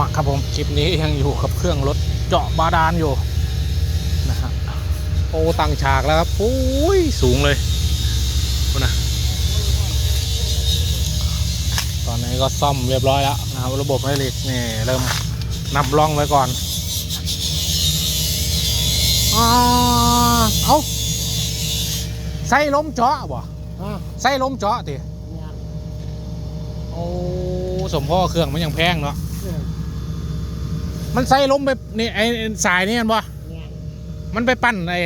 มักครับผมคลิปนี้ยังอยู่กับเครื่องรถเจาะบาดาลอยู่นะฮะโอ้ตั้งฉากแล้วครับโอ้ยสูงเลยดูนะตอนนี้ก็ซ่อมเรียบร้อยแล้วนะครับระบบไฮดรอลิกนี่เริ่มนับล่องไว้ก่อนอาเอาใส่ล้มเจาะบ่อ่าใส่ล้มเจาะติเนี่ยโอ้สมพ่อเครื่องมันยังแพงเนาะเนี่ย มันใส่ล้มไปนี่ไอ้สายนี่มันบ่เนี่ยมันไปปั้นไอ้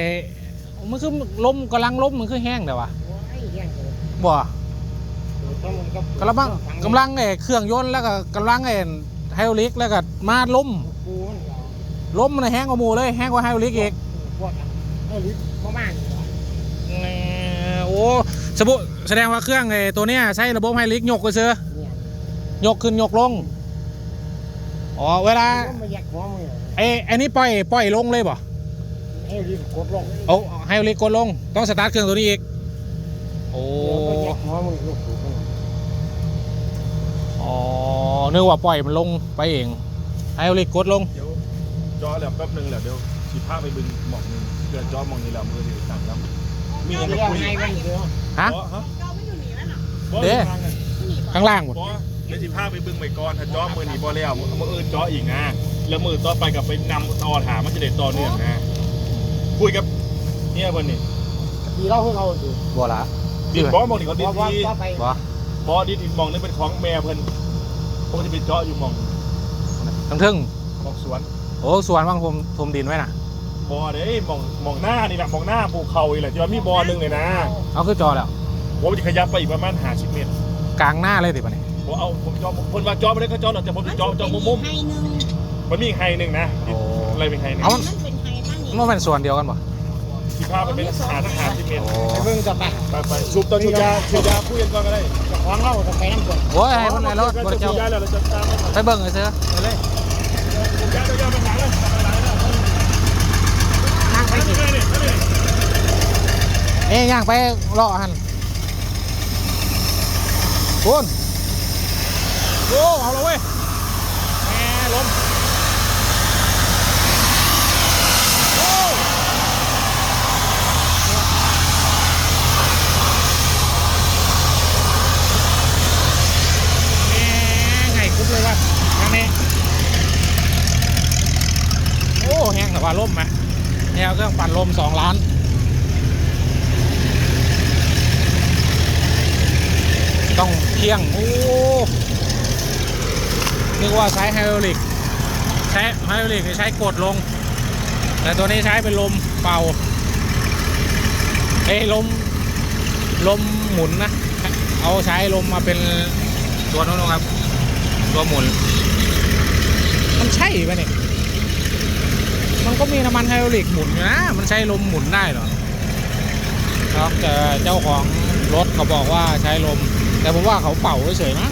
มันคือล้มกำลังล้มมันคือแห้งแต่ว่าโอ้ยแย่งเลยบ่เดี๋ยวต้องมันก็กำลังกำลังไอ้เครื่องยนต์แล้วก็กำลังไอ้ไฮดรอลิกแล้วก็มาล้มปูนเหรอล้มมันแห้งกว่าหมูเลยแห้งกว่าไฮดรอลิกอีกพวกอันเอ้ยลิฟต์ประมาณนี้เหรอแหมโอ้สมมุติแสดงว่าเครื่องไอ้ตัวเนี้ยใช้ระบบไฮดรอลิกยกไปเสือเนี่ย ยกขึ้นยกลง อ๋อเวลามันมาแยกหัวมือไอ้ไอ้นี่ปล่อยปล่อยลงเลยบ่เอ้ยลิฟต์กดลงเอาไฮดรอลิกกดลง ต้องสตาร์ทเครื่องตัวนี้อีก โอ้เดี๋ยวก็แยกหัวมือลูกสูงอ๋อนึกว่าปล่อยมันลงไปเองไฮดรอลิกกดลง เดี๋ยวจอแล้วแป๊บหนึงแล้วเดี๋ยวสิพาไปบึงหมอกหนึงเดือนจอหมองนี้แล้วมือถือสั่งน้ำมีมีอะไรเรื่องคุยไงบ้างเดี๋ยวฮะ บ่ฮะเจ้าไม่อยู่นี่แล้วน่ะบ่เด้ ทางน่ะข้างล่างหมดบ่ เดี๋ยวสิพาไปบึงไปก่อนถ้าจอมือนี้บ่แล้วมืออื่นจออีกนะ แล้วมือต่อไปกับไปนำต่อถามมันจะได้ต่อเนื่องนะคุยกับเนี่ยเพิ่นนี่ทีเราเพิ่งเอาดูบ่ละดินบ่หมองนี่เขาเพดินราะว่าที่ต่อไปบ่บ่ดินอีกหมองนี่เป็นของแม่เพิ่นปกติเป็นเจาะอยู่หมองทั้งทึ่งหมองสวนโอ้สวนบางผมทมดินไว้น่ะบ่เด้หมองหมองหน้านี่แหละหมองหน้าภูเขาอีแหละที่ว่ามีบ่อหนึงเลยนะเอาคือจอแล้วผมจะขยับไปอีกประมาณ50เมตรกลางหน้าเลยติปะเนี่ย ผมเอาผมจอเพิ่นว่าจอบ่ได้เขาจอหรอกแต่ผมจะจอจอมุมมุมไฮหนึ่งๆมันมีอีกไฮหนึงนะอะไรเป็นไฮหนึงเอามันเป็นไฮตั้งนี้มันเป็นส่วนเดียวกันป่ะสิพาไปเป็นหาทหารที่เมตรไปเบิ่งต่อไปไปไปสูบตอนสูบยาสูบยาคุยกันก่อนก็ได้เจ้าของเราต้องไปน้ำกดโอ้ยให้มันในรถบริสูเจ้าบยาแล้วเราจะตามมาไปเบิ่งเลยเสือไปเลยสูบยาสูบยาไปหาเลยทางไปไปสิเลยนี่ไปเลยเอ้ยย่างไปรอหันคุณโอ้เอาละเว้ยแหมลมโอ้แหมไงกุ๊บเลยว่ะทางนี้โอ้แห้งแต่ว่าล่มไหมแนวเครื่องปั่นลมสองล้านต้องเที่ยง โอ้ นึกว่าใช้ไฮดรอลิก ใช้ไฮดรอลิกใช้กดลง แต่ตัวนี้ใช้เป็นลมเป่า เอ้ลมลมหมุนนะ เอาใช้ลมมาเป็นตัวนู้นครับ ตัวหมุน มันใช่ปะเนี่ย มันก็มีน้ำมันไฮดรอลิกหมุนนะ มันใช้ลมหมุนได้เหรอครับแต่เจ้าของรถเขาบอกว่าใช้ลม แต่ผมว่าเขาเป่าเฉยๆนะ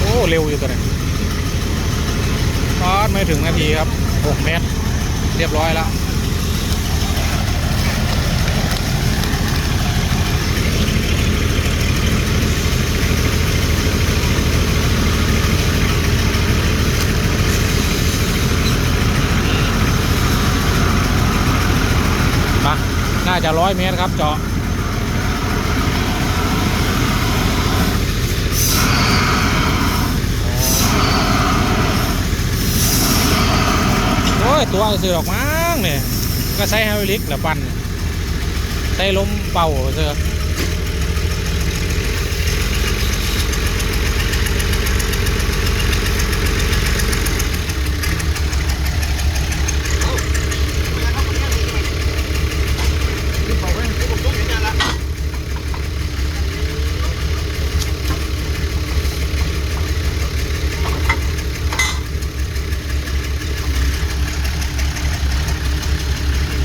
โอ้ เร็วอยู่ตัวนี้ปอดไม่ถึงนาทีครับ 6 เมตร เรียบร้อยแล้วมาน่าจะร้อยเมตรครับเจาะ โอ้ย ตัวซื้อดอกมั้งเนี่ยก็ใช้ไฮดรอลิกแหละปั่นใช้ลมเป่าเสือ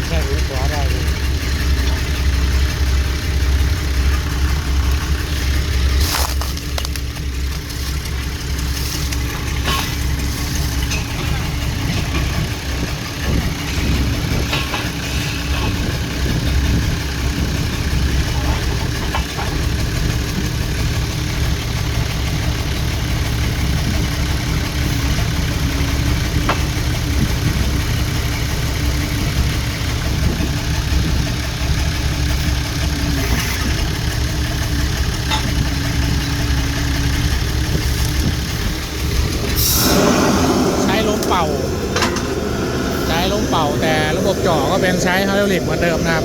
ใช่รู้ตัวได้เลย ช้ลมเป่า แต่ ระบบเจ่อก็เป็นใช้ไฮดรอลิกเหมือนเดิมนะครับ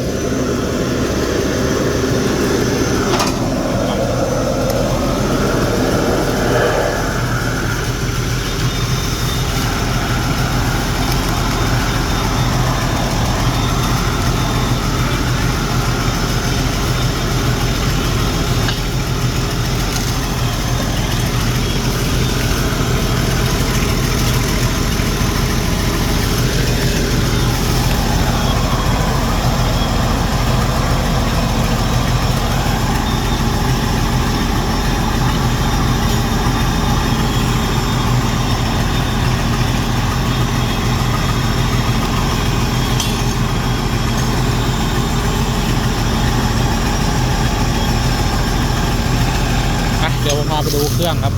าไปดูเครื่องครับ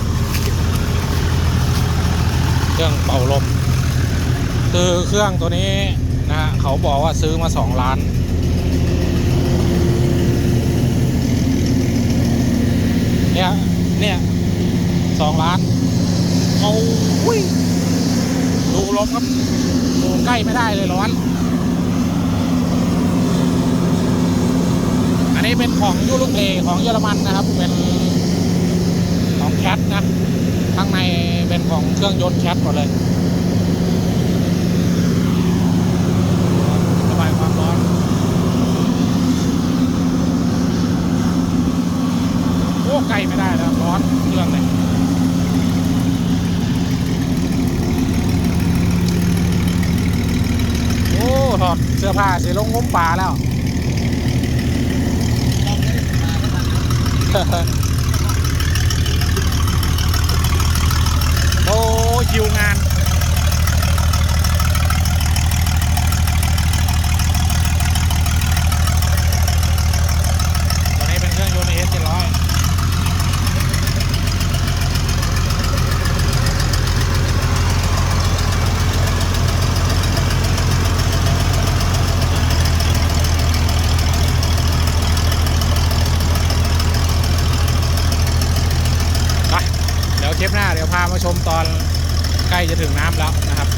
เครื่องเป่าลม คือเครื่องตัวนี้นะฮะเขาบอกว่าซื้อมาสองล้าน เนี่ยเนี่ยสองล้านเอาอุ้ยดูลมครับดูใกล้ไม่ได้เลยร้อน อันนี้เป็นของยูโรเกของเยอรมันนะครับ เป็น แคทนะ ข้างในเป็นของเครื่องยนต์แคทหมดเลยระบายความร้อนโอ้ไกลไม่ได้แล้วร้อนเครื่องเลยโอ้ถอดเสื้อผ้าสีลงงมป่าแล้วโอ้ คิวงาน ตัวนี้เป็นเครื่องยนต์เอสเจ็ดร้อยไปเดี๋ยวคลิปหน้าเดี๋ยวพามาชมตอน ใกล้จะถึงน้ำแล้วนะครับ